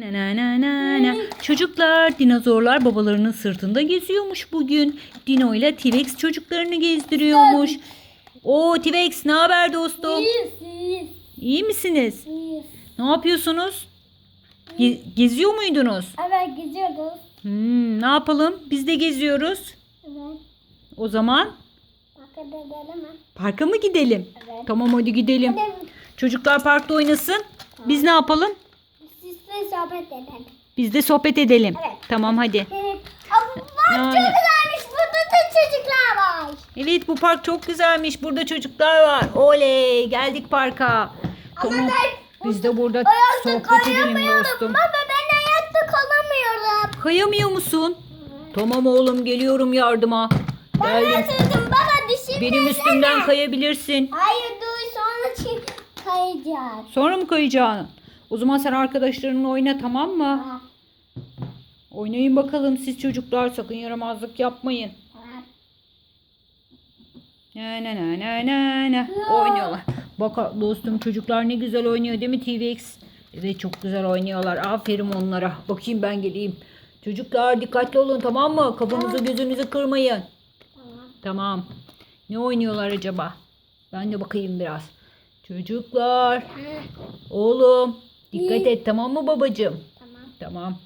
Na na na na na. Çocuklar dinozorlar babalarının sırtında geziyormuş bugün. Dino ile T-Rex çocuklarını gezdiriyormuş. O T-Rex ne haber dostum? İyiyiz, İyi misiniz? iyiyiz. Ne yapıyorsunuz? Ge- geziyor muydunuz? Evet gidiyoruz. Hmm, ne yapalım? Biz de geziyoruz. Evet. O zaman Bakın edelim mi? parka mı gidelim? Evet. Tamam hadi gidelim. Hadi Çocuklar parkta oynasın. Biz ne yapalım? Sizle sohbet edelim. Biz de sohbet edelim. Evet. Tamam hadi. Evet. Ama bak Yani. çok güzelmiş. Burada da çocuklar var. Evet bu park çok güzelmiş. Burada çocuklar var. Oley geldik parka. Tamam. ben Biz de burada sohbet edelim dostum. Baba ben ayakta kalamıyorum. Kayamıyor musun? Tamam oğlum geliyorum yardıma. Ben Geldim. nasıldım baba dişim Benim üstümden kayabilirsin. Hayır dur sonra çık kayacağız. Sonra mı kayacaksın? O zaman sen arkadaşlarınla oyna tamam mı? Ha, Oynayın bakalım siz çocuklar sakın yaramazlık yapmayın. Na na na na na na. Oynuyorlar. Bak dostum çocuklar ne güzel oynuyor değil mi T-Rex? Evet çok güzel oynuyorlar. Aferin onlara. Bakayım ben geleyim. Çocuklar dikkatli olun tamam mı? Kafanızı gözünüzü kırmayın. Tamam. Tamam. Ne oynuyorlar acaba? Ben de bakayım biraz. Çocuklar. Oğlum. Dikkat et tamam mı babacığım? Tamam. Tamam.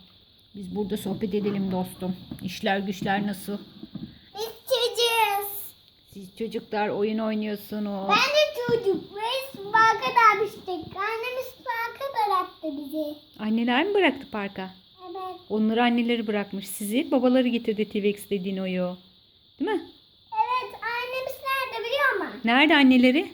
Biz burada sohbet edelim dostum. İşler güçler nasıl? Biz çocuğuz. Siz çocuklar oyun oynuyorsunuz. Ben de çocuk. Biz parka dalmıştık. Annemiz parka bıraktı bizi. Anneler mi bıraktı parka? Evet. Onları anneleri bırakmış. Sizi babaları getirdi T-Rex dediğin oyu. Değil mi? Evet annemiz nerede biliyor musun? Nerede anneleri?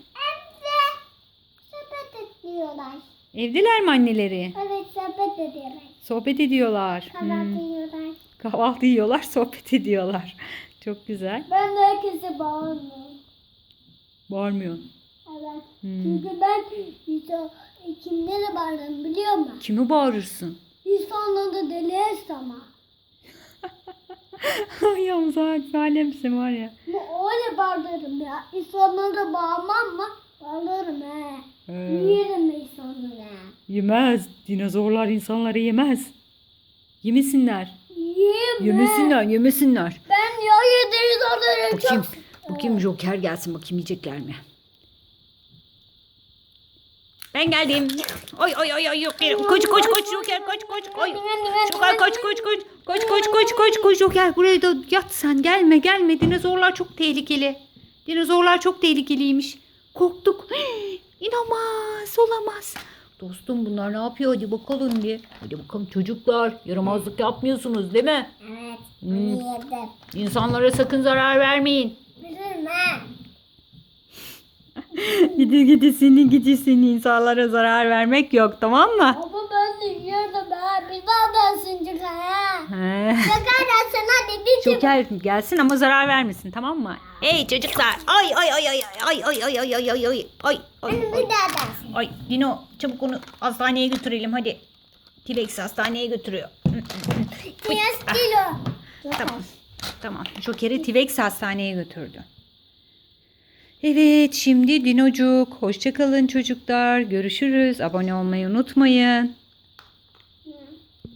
Evdeler mi anneleri? Evet sepet ediyorlar. Sohbet ediyorlar. Kahvaltı Hmm. yiyorlar. Kahvaltı yiyorlar, sohbet ediyorlar. Çok güzel. Ben de herkese bağırmıyorum. Bağırmıyorsun. Evet. Hmm. Çünkü ben kimlere bağırırım biliyor musun? Kimi bağırırsın? İnsanları da deli ama. Ay Hamza alemsin var ya. Öyle bağırırım ya. İnsanlara da bağırmam mı? Bağırırım he. Ee, Yerim insanları. yemez. Dinozorlar insanları yemez. Yemesinler. Yiyeyim Yemesinler, yemesinler. Ben ya yediğiniz onları Bakayım, çok... bakayım Joker gelsin bakayım yiyecekler mi? Ben geldim. Oy oy oy oy Joker. Koş koş koş Joker koş koş koş. Joker koş koş koş. Koş koş koş koş koş Joker. Buraya da yat sen gelme gelme. Dinozorlar çok tehlikeli. Dinozorlar çok tehlikeliymiş. Korktuk. İnanmaz olamaz. Dostum bunlar ne yapıyor hadi bakalım diye. Hadi bakalım çocuklar yaramazlık yapmıyorsunuz değil mi? Evet. Hmm. Yedim. İnsanlara sakın zarar vermeyin. He. Gidi gidi seni gidi seni insanlara zarar vermek yok tamam mı? Ama ben de yiyordum ha. Bir daha dersin çıkar ha. He. Joker gelsin ama zarar vermesin tamam mı? Hey çocuklar. Ay ay ay ay ay ay ay ay ay ay ay ay ay ay Bir daha dersin. ay Dino çabuk onu hastaneye götürelim hadi. T-Rex hastaneye götürüyor. Biraz kilo. Tamam. Tamam. Joker'i T-Rex hastaneye götürdü. Evet şimdi Dinocuk. Hoşçakalın çocuklar. Görüşürüz. Abone olmayı unutmayın.